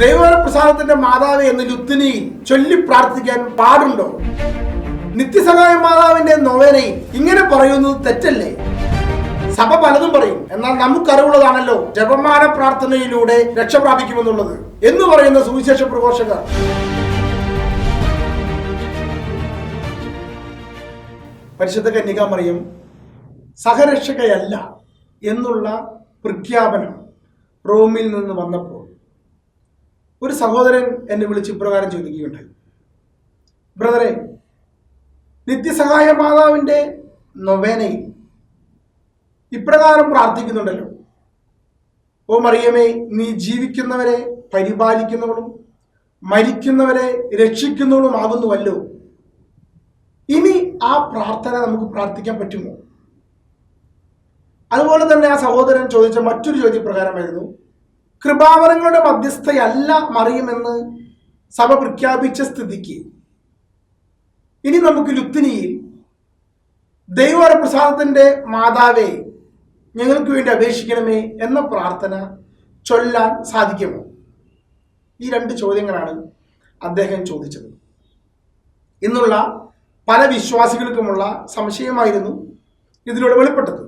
ദൈവപ്രസാദത്തിന്റെ മാതാവ് എന്ന് ലുത്തിനിയിൽ ചൊല്ലി പ്രാർത്ഥിക്കാൻ പാടുണ്ടോ? നിത്യസഹായ മാതാവിന്റെ നൊവേനയിൽ ഇങ്ങനെ പറയുന്നത് തെറ്റല്ലേ? സഭ പലതും പറയും. എന്നാൽ നമുക്കറിവുള്ളതാണല്ലോ ജപമാന പ്രാർത്ഥനയിലൂടെ രക്ഷ പ്രാപിക്കുമെന്നുള്ളത് എന്ന് പറയുന്ന സുവിശേഷ പ്രഘോഷകർ. പരിശുദ്ധ കന്യക മറിയം സഹരക്ഷകയല്ല എന്നുള്ള പ്രഖ്യാപനം റോമിൽ നിന്ന് വന്നപ്പോൾ ഒരു സഹോദരൻ എന്നെ വിളിച്ച് ഇപ്രകാരം ചോദിക്കുകയുണ്ടായി. ബ്രദറെ നിത്യസഹായ മാതാവിന്റെ നൊവേനയിൽ ഇപ്രകാരം പ്രാർത്ഥിക്കുന്നുണ്ടല്ലോ. ഓ മറിയമേ നീ ജീവിക്കുന്നവരെ പരിപാലിക്കുന്നവളും മരിക്കുന്നവരെ രക്ഷിക്കുന്നവളുമാകുന്നുവല്ലോ. ഇനി ആ പ്രാർത്ഥന നമുക്ക് പ്രാർത്ഥിക്കാൻ പറ്റുമോ? അതുപോലെ തന്നെ ആ സഹോദരൻ ചോദിച്ച മറ്റൊരു ചോദ്യപ്രകാരമായിരുന്നു കൃപാവരങ്ങളുടെ മധ്യസ്ഥയല്ല മറിയുമെന്ന് സഭ പ്രഖ്യാപിച്ച സ്ഥിതിക്ക്. ഇനി നമുക്ക് ലുത്തിനിയിൽ ദൈവപ്രസാദത്തിന്റെ മാതാവേ ഞങ്ങൾക്ക് വേണ്ടി അപേക്ഷിക്കണമേ എന്ന പ്രാർത്ഥന ചൊല്ലാൻ സാധിക്കുമോ? ഈ രണ്ട് ചോദ്യങ്ങളാണ് അദ്ദേഹം ചോദിച്ചത്. ഇന്നുള്ള പല വിശ്വാസികൾക്കുമുള്ള സംശയമായിരുന്നു ഇതിലൂടെ വെളിപ്പെട്ടത്.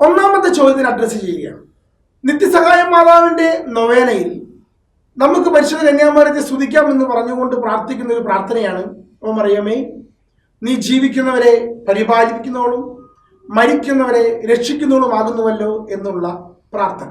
ഒന്നാമത്തെ ചോദ്യത്തിന് അഡ്രസ്സ് ചെയ്യുകയാണ്. നിത്യസഹായ മാതാവിന്റെ നൊവേനയിൽ നമുക്ക് പരിശുദ്ധ കന്യാമാരത്തെ സ്തുതിക്കാം എന്ന് പറഞ്ഞുകൊണ്ട് പ്രാർത്ഥിക്കുന്ന ഒരു പ്രാർത്ഥനയാണ്. ഓ മറിയമേ നീ ജീവിക്കുന്നവരെ പരിപാലിക്കുന്നവളും മരിക്കുന്നവരെ രക്ഷിക്കുന്നവളുമാകുന്നുവല്ലോ എന്നുള്ള പ്രാർത്ഥന.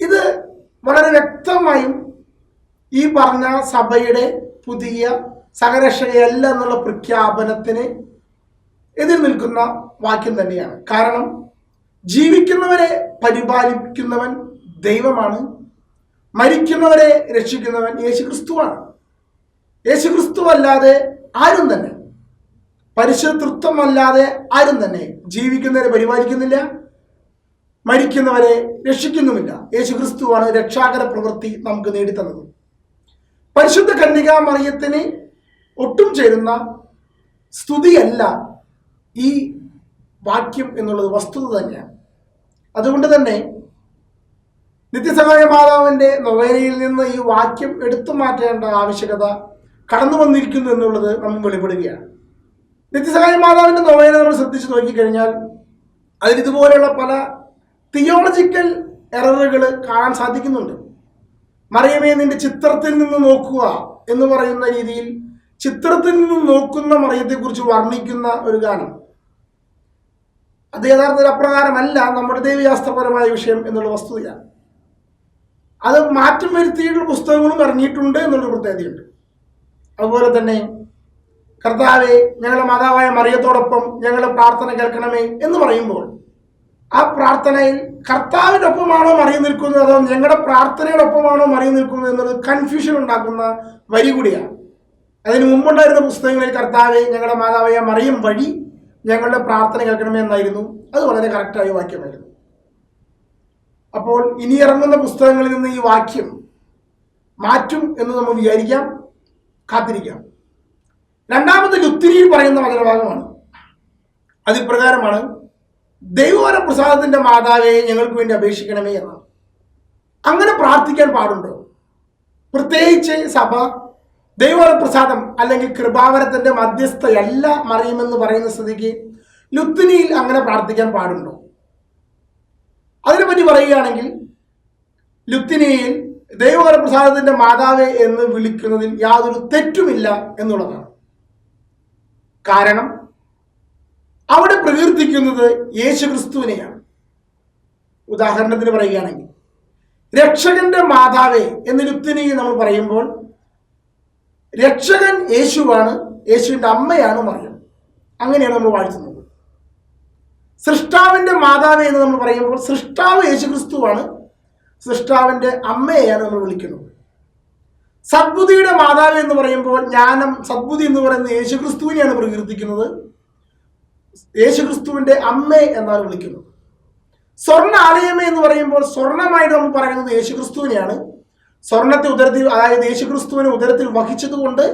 ഇത് വളരെ വ്യക്തമായും ഈ പറഞ്ഞ സഭയുടെ പുതിയ സഹരക്ഷകയല്ല എന്നുള്ള പ്രഖ്യാപനത്തിന് എതിർ നിൽക്കുന്ന വാക്യം തന്നെയാണ്. കാരണം ജീവിക്കുന്നവരെ പരിപാലിക്കുന്നവൻ ദൈവമാണ്. മരിക്കുന്നവരെ രക്ഷിക്കുന്നവൻ യേശു ക്രിസ്തുവാണ് യേശു ക്രിസ്തു അല്ലാതെ ആരും തന്നെ പരിശുദ്ധത്വം അല്ലാതെ ആരും തന്നെ ജീവിക്കുന്നവരെ പരിപാലിക്കുന്നില്ല. മരിക്കുന്നവരെ രക്ഷിക്കുന്നുമില്ല. യേശു ക്രിസ്തുവാണ് രക്ഷാകര പ്രവൃത്തി നമുക്ക് നേടിത്തന്നത്. പരിശുദ്ധ കന്യകാ മറിയത്തിന് ഒട്ടും ചേരുന്ന സ്തുതിയല്ല ഈ വാക്യം എന്നുള്ളത് വസ്തുത തന്നെയാണ്. അതുകൊണ്ട് തന്നെ നിത്യസഹായ മാതാവിന്റെ നൊവേനയിൽ നിന്ന് ഈ വാക്യം എടുത്തു മാറ്റേണ്ട ആവശ്യകത കടന്നു വന്നിരിക്കുന്നു എന്നുള്ളത് നമ്മൾ വെളിപ്പെടുകയാണ്. നിത്യസഹായ മാതാവിന്റെ നൊവേന നമ്മൾ ശ്രദ്ധിച്ചു നോക്കിക്കഴിഞ്ഞാൽ അതിൽ ഇതുപോലെയുള്ള പല തിയോളജിക്കൽ എററുകൾ കാണാൻ സാധിക്കുന്നുണ്ട്. മറിയമേ നിന്റെ ചിത്രത്തിൽ നിന്ന് നോക്കുക എന്ന് പറയുന്ന രീതിയിൽ ചിത്രത്തിൽ നിന്ന് നോക്കുന്ന മറിയത്തെക്കുറിച്ച് വർണിക്കുന്ന ഒരു ഗാനം. അത് യഥാർത്ഥത്തിൽ അപ്രകാരമല്ല നമ്മുടെ ദൈവശാസ്ത്രപരമായ വിഷയം എന്നുള്ള വസ്തുതയാണ്. അത് മാറ്റം വരുത്തിയിട്ടുള്ള പുസ്തകങ്ങളും ഇറങ്ങിയിട്ടുണ്ട് എന്നുള്ളൊരു പ്രത്യേകതയുണ്ട്. അതുപോലെ തന്നെ കർത്താവെ ഞങ്ങളുടെ മാതാവായ മറിയത്തോടൊപ്പം ഞങ്ങളെ പ്രാർത്ഥന കേൾക്കണമേ എന്ന് പറയുമ്പോൾ ആ പ്രാർത്ഥനയിൽ കർത്താവിന്റെ ഒപ്പമാണോ മറിയ നിൽക്കുന്നത് അതോ ഞങ്ങളുടെ പ്രാർത്ഥനയുടെ ഒപ്പമാണോ മറിയ നിൽക്കുന്നത് എന്നുള്ളത് കൺഫ്യൂഷൻ ഉണ്ടാക്കുന്ന വരി കൂടിയാണ്. അതിന് മുമ്പുണ്ടായിരുന്ന പുസ്തകങ്ങളിൽ കർത്താവെ ഞങ്ങളുടെ മാതാവായ മറിയം വഴി ഞങ്ങളുടെ പ്രാർത്ഥന കേൾക്കണമേ എന്നായിരുന്നു. അത് വളരെ കറക്റ്റായ വാക്യമായിരുന്നു. അപ്പോൾ ഇനി ഇറങ്ങുന്ന പുസ്തകങ്ങളിൽ നിന്ന് ഈ വാക്യം മാറ്റും എന്ന് നമ്മൾ വിചാരിക്കാം കാത്തിരിക്കാം. രണ്ടാമത് ലുത്തിനിയിൽ പറയുന്ന വചനഭാഗമാണ് അതിപ്രകാരമാണ് ദൈവവര പ്രസാദത്തിന്റെ മാതാവെ ഞങ്ങൾക്ക് വേണ്ടി അപേക്ഷിക്കണമേ എന്നാണ്. അങ്ങനെ പ്രാർത്ഥിക്കാൻ പാടുണ്ടോ? പ്രത്യേകിച്ച് സഭ ദൈവവര പ്രസാദം അല്ലെങ്കിൽ കൃപാവരത്തിന്റെ മധ്യസ്ഥയല്ല മറിയുമെന്ന് പറയുന്ന സ്ഥിതിക്ക് ലുത്തിനിയിൽ അങ്ങനെ പ്രാർത്ഥിക്കാൻ പാടുണ്ടോ? അതിനെപ്പറ്റി പറയുകയാണെങ്കിൽ ലുത്തിനിയിൽ ദൈവവര പ്രസാദത്തിന്റെ മാതാവേ എന്ന് വിളിക്കുന്നതിൽ യാതൊരു തെറ്റുമില്ല എന്നുള്ളതാണ്. കാരണം അവിടെ പ്രകീർത്തിക്കുന്നത് യേശുക്രിസ്തുവിനെയാണ്. ഉദാഹരണത്തിന് പറയുകയാണെങ്കിൽ രക്ഷകന്റെ മാതാവേ എന്ന് ലുത്തിനി നമ്മൾ പറയുമ്പോൾ രക്ഷകൻ യേശുവാണ് യേശുവിന്റെ അമ്മയാണ് മറിയം. അങ്ങനെയാണ് നമ്മൾ വാഴ്ത്തുന്നത്. സൃഷ്ടാവിന്റെ മാതാവ് എന്ന് നമ്മൾ പറയുമ്പോൾ സൃഷ്ടാവ് യേശു ക്രിസ്തുവാണ് സൃഷ്ടാവിന്റെ അമ്മയെയാണ് നമ്മൾ വിളിക്കുന്നത്. സദ്ബുദ്ധിയുടെ മാതാവ് എന്ന് പറയുമ്പോൾ ജ്ഞാനം സദ്ബുദ്ധി എന്ന് പറയുന്നത് യേശുക്രിസ്തുവിനെയാണ് പ്രകീർത്തിക്കുന്നത്. യേശു യേശുക്രിസ്തുവിന്റെ അമ്മ എന്നാണ് വിളിക്കുന്നത്. സ്വർണ ആലയമ്മ എന്ന് പറയുമ്പോൾ സ്വർണമായിട്ട് നമ്മൾ പറയുന്നത് യേശുക്രിസ്തുവിനെയാണ്. സ്വർണത്തെ ഉദരത്തിൽ അതായത് യേശുക്രിസ്തുവിനെ ഉദരത്തിൽ വഹിച്ചതുകൊണ്ട്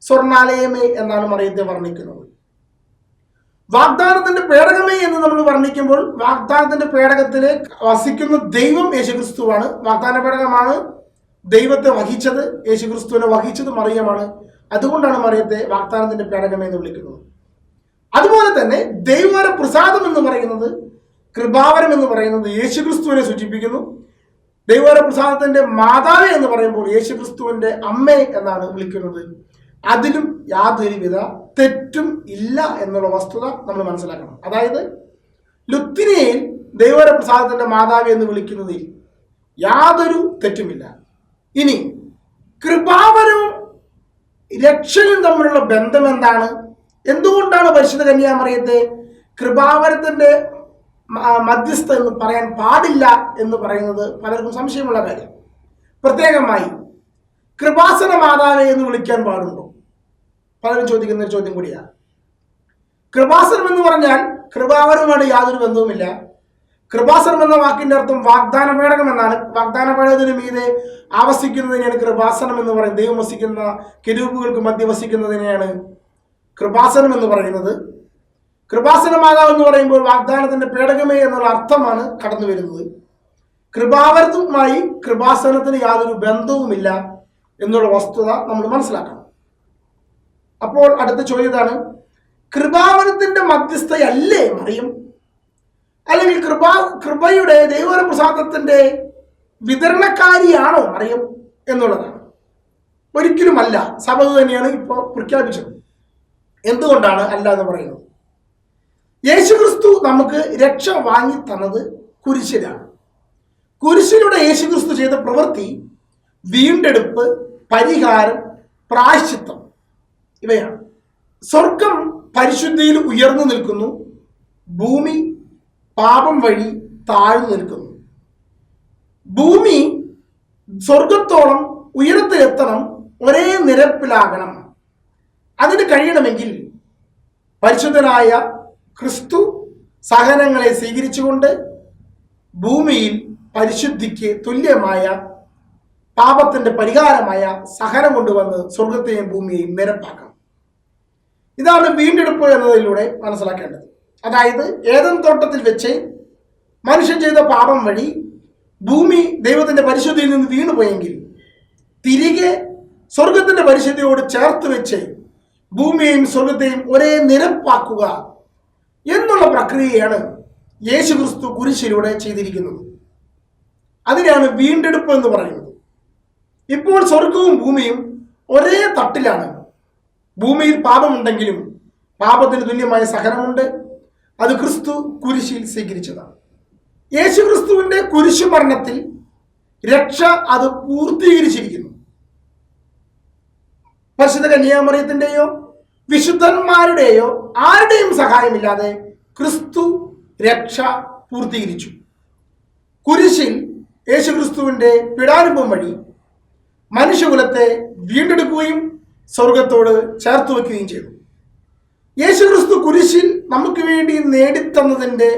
സ്വർണാലയമേ എന്നാണ് മറിയത്തെ വർണിക്കുന്നത്. വാഗ്ദാനത്തിന്റെ പേടകമേ എന്ന് നമ്മൾ വർണിക്കുമ്പോൾ വാഗ്ദാനത്തിന്റെ പേടകത്തിൽ വസിക്കുന്ന ദൈവം യേശുക്രിസ്തുവാണ്. വാഗ്ദാന പേടകമാണ് ദൈവത്തെ വഹിച്ചത് യേശുക്രിസ്തുവിനെ വഹിച്ചത് മറിയമാണ്. അതുകൊണ്ടാണ് മറിയത്തെ വാഗ്ദാനത്തിന്റെ പേടകമേ എന്ന് വിളിക്കുന്നത്. അതുപോലെ തന്നെ ദൈവവര പ്രസാദം എന്ന് പറയുന്നത് കൃപാവരം എന്ന് പറയുന്നത് യേശുക്രിസ്തുവിനെ സൂചിപ്പിക്കുന്നു. ദൈവവര പ്രസാദത്തിന്റെ മാതാവ് എന്ന് പറയുമ്പോൾ യേശു ക്രിസ്തുവിന്റെ അമ്മ എന്നാണ് വിളിക്കുന്നത്. അതിലും യാതൊരുവിധ തെറ്റും ഇല്ല എന്നുള്ള വസ്തുത നമ്മൾ മനസ്സിലാക്കണം. അതായത് ലുത്തിനെയിൽ ദൈവവര പ്രസാദത്തിന്റെ മാതാവ് എന്ന് വിളിക്കുന്നതിൽ യാതൊരു തെറ്റുമില്ല. ഇനി കൃപാവരവും രക്ഷയും തമ്മിലുള്ള ബന്ധം എന്താണ്? എന്തുകൊണ്ടാണ് പരിശുദ്ധ കന്യാമറിയത്തെ കൃപാവരത്തിന്റെ മധ്യസ്ഥ എന്ന് പറയാൻ പാടില്ല എന്ന് പറയുന്നത് പലർക്കും സംശയമുള്ള കാര്യം. പ്രത്യേകമായി കൃപാസന മാതാവെ എന്ന് വിളിക്കാൻ പാടുണ്ടോ? പലരും ചോദിക്കുന്ന ഒരു ചോദ്യം കൂടിയാണ്. കൃപാസനം എന്ന് പറഞ്ഞാൽ കൃപാവരവുമായിട്ട് യാതൊരു ബന്ധവുമില്ല. കൃപാസനം എന്ന വാക്കിന്റെ അർത്ഥം വാഗ്ദാന പേടകം എന്നാണ്. വാഗ്ദാന പേടകത്തിന് മീതെ ആവസിക്കുന്നതിനെയാണ് കൃപാസനം എന്ന് പറയുന്നത്. ദൈവം വസിക്കുന്ന കിരൂപുകൾക്ക് മധ്യ വസിക്കുന്നതിനെയാണ് കൃപാസനം എന്ന് പറയുന്നത്. കൃപാസന മാതാവ് എന്ന് പറയുമ്പോൾ വാഗ്ദാനത്തിന്റെ പേടകമേ എന്നുള്ള അർത്ഥമാണ് കടന്നു വരുന്നത്. കൃപാവരത്തുമായി കൃപാസനത്തിന് യാതൊരു ബന്ധവുമില്ല എന്നുള്ള വസ്തുത നമ്മൾ മനസ്സിലാക്കണം. അപ്പോൾ അടുത്ത ചോദ്യതാണ് കൃപാവനത്തിന്റെ മധ്യസ്ഥയല്ലേ മറിയം? അല്ലെങ്കിൽ കൃപാ കൃപയുടെ ദൈവര പ്രസാദത്തിന്റെ വിതരണക്കാരിയാണോ മറിയം എന്നുള്ളതാണ്. ഒരിക്കലുമല്ല. സഭ തന്നെയാണ് ഇപ്പോൾ പ്രഖ്യാപിച്ചത്. എന്തുകൊണ്ടാണ് അല്ല എന്ന് പറയുന്നത്? യേശുക്രിസ്തു നമുക്ക് രക്ഷ വാങ്ങി തന്നത് കുരിശിലാണ്. കുരിശിലൂടെ യേശുക്രിസ്തു ചെയ്ത പ്രവൃത്തി വീണ്ടെടുപ്പ് പരിഹാരം പ്രായശ്ചിത്തം ഇവയാണ്. സ്വർഗം പരിശുദ്ധിയിൽ ഉയർന്നു നിൽക്കുന്നു. ഭൂമി പാപം വഴി താഴ്ന്നു നിൽക്കുന്നു. ഭൂമി സ്വർഗത്തോളം ഉയരത്തിലെത്തണം ഒരേ നിരപ്പിലാകണം. അതിന് കഴിയണമെങ്കിൽ പരിശുദ്ധനായ ക്രിസ്തു സഹനങ്ങളെ സ്വീകരിച്ചുകൊണ്ട് ഭൂമിയിൽ പരിശുദ്ധിക്ക് തുല്യമായ പാപത്തിന്റെ പരിഹാരമായ സഹനം കൊണ്ടുവന്ന് സ്വർഗത്തെയും ഭൂമിയെയും നിരപ്പാക്കണം. ഇതാണ് വീണ്ടെടുപ്പ് എന്നതിലൂടെ മനസ്സിലാക്കേണ്ടത്. അതായത് ഏതൻ തോട്ടത്തിൽ വെച്ച് മനുഷ്യൻ ചെയ്ത പാപം വഴി ഭൂമി ദൈവത്തിന്റെ പരിശുദ്ധിയിൽ നിന്ന് വീണുപോയെങ്കിൽ തിരികെ സ്വർഗത്തിന്റെ പരിശുദ്ധിയോട് ചേർത്ത് വെച്ച് ഭൂമിയെയും സ്വർഗത്തെയും ഒരേ നിരപ്പാക്കുക എന്നുള്ള പ്രക്രിയയാണ് യേശു ക്രിസ്തു കുരിശിലൂടെ ചെയ്തിരിക്കുന്നത്. അതിനാണ് വീണ്ടെടുപ്പ് എന്ന് പറയുന്നത്. ഇപ്പോൾ സ്വർഗവും ഭൂമിയും ഒരേ തട്ടിലാണ്. ഭൂമിയിൽ പാപമുണ്ടെങ്കിലും പാപത്തിന് തുല്യമായ സഹനമുണ്ട്. അത് ക്രിസ്തു കുരിശിൽ സ്വീകരിച്ചതാണ്. യേശു ക്രിസ്തുവിന്റെ കുരിശു മരണത്തിൽ രക്ഷ അത് പൂർത്തീകരിച്ചിരിക്കുന്നു. പരിശുദ്ധ കന്യാമറിയത്തിന്റെയോ വിശുദ്ധന്മാരുടെയോ ആരുടെയും സഹായമില്ലാതെ ക്രിസ്തു രക്ഷ പൂർത്തീകരിച്ചു. കുരിശിൽ യേശുക്രിസ്തുവിന്റെ പിടാനുഭവം വഴി മനുഷ്യകുലത്തെ വീണ്ടെടുക്കുകയും സ്വർഗത്തോട് ചേർത്ത് വയ്ക്കുകയും ചെയ്തു. യേശുക്രിസ്തു കുരിശിൽ നമുക്ക് വേണ്ടി നേടിത്തന്നതിന്റെ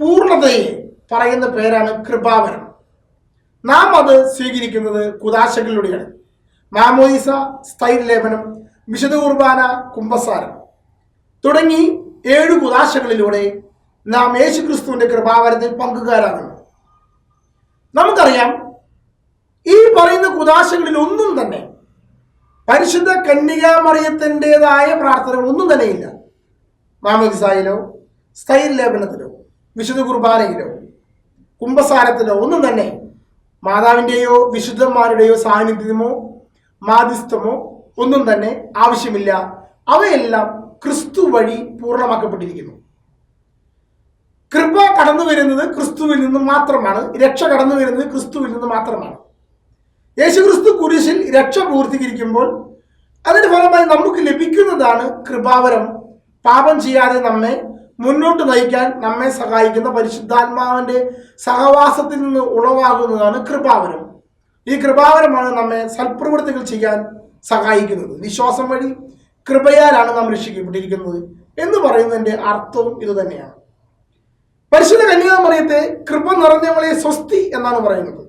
പൂർണതയെ പറയുന്ന പേരാണ് കൃപാവരം. നാം അത് സ്വീകരിക്കുന്നത് കുദാശകളിലൂടെയാണ്. മാമോയിസ സ്ഥൈര്യലേപനം വിശുദ്ധ കുർബാന കുംഭസാരം. തുടങ്ങി ഏഴു കുദാശകളിലൂടെ നാം യേശുക്രിസ്തുവിന്റെ കൃപാവരത്തിൽ പങ്കുകാരാകുന്നു. നമുക്കറിയാം ഈ പറയുന്ന കുദാശകളിൽ ഒന്നും തന്നെ പരിശുദ്ധ കന്യകാമറിയത്തിന്റെതായ പ്രാർത്ഥനകൾ ഒന്നും തന്നെയില്ല മാമോദിസായിലോ സ്ഥൈര്യലേപനത്തിലോ വിശുദ്ധ കുർബാനയിലോ കുംഭസാരത്തിലോ ഒന്നും തന്നെ മാതാവിന്റെയോ വിശുദ്ധന്മാരുടെയോ സാന്നിധ്യമോ മാധ്യസ്ഥമോ ഒന്നും തന്നെ ആവശ്യമില്ല. അവയെല്ലാം ക്രിസ്തു വഴി പൂർണമാക്കപ്പെട്ടിരിക്കുന്നു. കൃപ കടന്നു വരുന്നത് ക്രിസ്തുവിൽ നിന്ന് മാത്രമാണ്. രക്ഷ കടന്നു വരുന്നത് ക്രിസ്തുവിൽ നിന്ന് മാത്രമാണ്. യേശു ക്രിസ്തു കുരിശിൽ രക്ഷ പൂർത്തീകരിക്കുമ്പോൾ അതിന്റെ ഫലമായി നമുക്ക് ലഭിക്കുന്നതാണ് കൃപാവരം. പാപം ചെയ്യാതെ നമ്മെ മുന്നോട്ട് നയിക്കാൻ നമ്മെ സഹായിക്കുന്ന പരിശുദ്ധാത്മാവിന്റെ സഹവാസത്തിൽ നിന്ന് ഉളവാകുന്നതാണ് കൃപാവരം. ഈ കൃപാവരമാണ് നമ്മെ സൽപ്രവൃത്തികൾ ചെയ്യാൻ സഹായിക്കുന്നത്. വിശ്വാസം വഴി കൃപയാലാണ് നാം രക്ഷിക്കപ്പെട്ടിരിക്കുന്നത് എന്ന് പറയുന്നതിന്റെ അർത്ഥവും ഇത് തന്നെയാണ്. പരിശുദ്ധ കന്യാമറിയത്തെ കൃപ നിറഞ്ഞവളെ സ്വസ്തി എന്നാണ് പറയുന്നത്.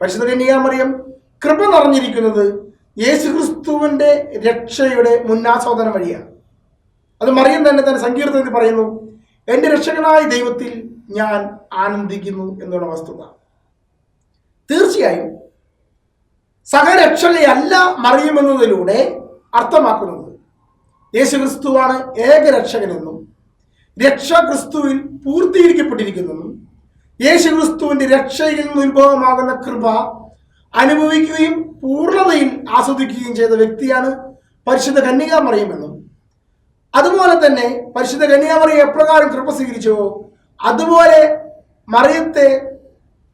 പരിശുദ്ധ കന്യാമറിയം കൃപ നിറഞ്ഞിരിക്കുന്നത് യേശുക്രിസ്തുവിന്റെ രക്ഷയുടെ മുന്നാസ്വാദനം വഴിയാണ്. അത് മറിയം തന്നെ തന്നെ സങ്കീർത്തനത്തിൽ പറയുന്നു എന്റെ രക്ഷകനായ ദൈവത്തിൽ ഞാൻ ആനന്ദിക്കുന്നു എന്നുള്ള വസ്തുത. തീർച്ചയായും സഹരക്ഷകയല്ല മറിയുമെന്നതിലൂടെ അർത്ഥമാക്കുന്നത് യേശുക്രിസ്തുവാണ് ഏകരക്ഷകനെന്നും രക്ഷ ക്രിസ്തുവിൽ പൂർത്തീകരിക്കപ്പെട്ടിരിക്കുന്നെന്നും യേശു യേശുക്രിസ്തുവിന്റെ രക്ഷയിൽ നിന്ന് ഉത്ഭവമാകുന്ന കൃപ അനുഭവിക്കുകയും പൂർണതയിൽ ആസ്വദിക്കുകയും ചെയ്ത വ്യക്തിയാണ് പരിശുദ്ധ കന്യകാമറിയമെന്നും അതുപോലെ തന്നെ പരിശുദ്ധ കന്യാമറിയെ എപ്രകാരം കൃപ സ്വീകരിച്ചുവോ അതുപോലെ മറിയത്തെ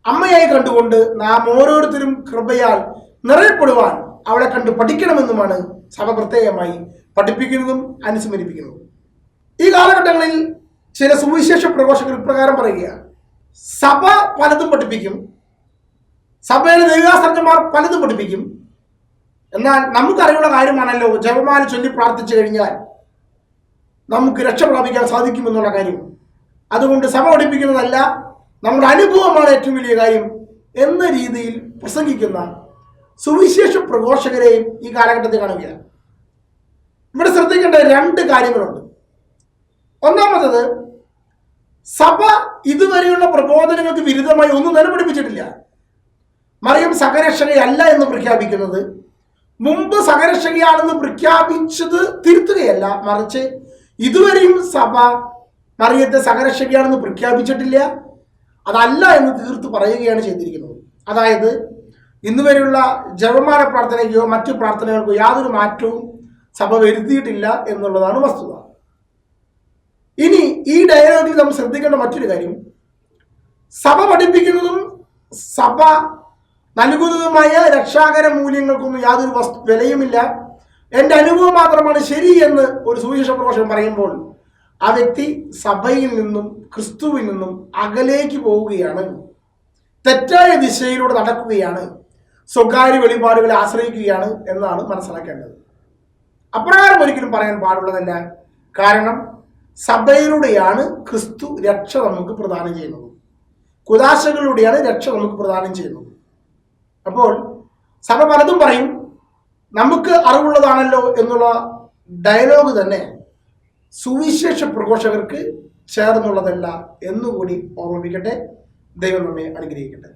അമ്മയായി കണ്ടുകൊണ്ട് നാം ഓരോരുത്തരും കൃപയാൽ നിറയപ്പെടുവാൻ അവളെ കണ്ട് പഠിക്കണമെന്നുമാണ് സഭ പ്രത്യേകമായി പഠിപ്പിക്കുന്നതും അനുസ്മരിപ്പിക്കുന്നതും. ഈ കാലഘട്ടങ്ങളിൽ ചില സുവിശേഷ പ്രഘോഷകർ ഇപ്രകാരം പറയുകയാണ്. സഭ പലതും പഠിപ്പിക്കും. സഭയിലെ ദൈവാസർജന്മാർ പലതും പഠിപ്പിക്കും. എന്നാൽ നമുക്കറിയുള്ള കാര്യമാണല്ലോ ജപമാല ചൊല്ലി പ്രാർത്ഥിച്ചു കഴിഞ്ഞാൽ നമുക്ക് രക്ഷ പ്രാപിക്കാൻ സാധിക്കുമെന്നുള്ള കാര്യം. അതുകൊണ്ട് സഭ പഠിപ്പിക്കുന്നതല്ല നമ്മുടെ അനുഭവമാണ് ഏറ്റവും വലിയ കാര്യം എന്ന രീതിയിൽ പ്രസംഗിക്കുന്ന സുവിശേഷ പ്രഘോഷകരെയും ഈ കാലഘട്ടത്തിൽ കാണുകയാണ്. ഇവിടെ ശ്രദ്ധിക്കേണ്ട രണ്ട് കാര്യങ്ങളുണ്ട്. ഒന്നാമത്തത് സഭ ഇതുവരെയുള്ള പ്രബോധനങ്ങൾക്ക് വിരുദ്ധമായി ഒന്നും തന്നെ പഠിപ്പിച്ചിട്ടില്ല മറിയം സഹരക്ഷകയല്ല എന്ന് പ്രഖ്യാപിക്കുന്നത് മുമ്പ് സഹരക്ഷകയാണെന്ന് പ്രഖ്യാപിച്ചത് തിരുത്തുകയല്ല മറിച്ച് ഇതുവരെയും സഭ മറിയത്തെ സഹരക്ഷകയാണെന്ന് പ്രഖ്യാപിച്ചിട്ടില്ല. അതല്ല എന്ന് തീർത്ത് പറയുകയാണ് ചെയ്തിരിക്കുന്നത്. അതായത് ഇന്ന് വരെയുള്ള ജപമാല പ്രാർത്ഥനയ്ക്കോ മറ്റു പ്രാർത്ഥനകൾക്കോ യാതൊരു മാറ്റവും സഭ വരുത്തിയിട്ടില്ല എന്നുള്ളതാണ് വസ്തുത. ഇനി ഈ ഡയലോഗിൽ നമ്മൾ ശ്രദ്ധിക്കേണ്ട മറ്റൊരു കാര്യം. സഭ പഠിപ്പിക്കുന്നതും സഭ നൽകുന്നതുമായ രക്ഷാകര മൂല്യങ്ങൾക്കൊന്നും യാതൊരു വസ്തു വിലയുമില്ല. എന്റെ അനുഭവം മാത്രമാണ് ശരി എന്ന് ഒരു സുവിശേഷ പ്രഭാഷകൻ പറയുമ്പോൾ ആ വ്യക്തി സഭയിൽ നിന്നും ക്രിസ്തുവിൽ നിന്നും അകലേക്ക് പോവുകയാണ്. തെറ്റായ ദിശയിലൂടെ നടക്കുകയാണ്. സ്വകാര്യ വെളിപാടുകളെ ആശ്രയിക്കുകയാണ് എന്നാണ് മനസ്സിലാക്കേണ്ടത്. അപ്രകാരം ഒരിക്കലും പറയാൻ പാടുള്ളതല്ല. കാരണം സഭയിലൂടെയാണ് ക്രിസ്തു രക്ഷ നമുക്ക് പ്രദാനം ചെയ്യുന്നത്. കുദാശകളിലൂടെയാണ് രക്ഷ നമുക്ക് പ്രദാനം ചെയ്യുന്നത്. അപ്പോൾ സഭ പലതും പറയും നമുക്ക് അറിവുള്ളതാണല്ലോ എന്നുള്ള ഡയലോഗ് തന്നെ സുവിശേഷ പ്രഘോഷകർക്ക് ചേർന്നുള്ളതല്ല എന്നുകൂടി ഓർമ്മിപ്പിക്കട്ടെ. ദൈവം നമ്മെ അനുഗ്രഹിക്കട്ടെ.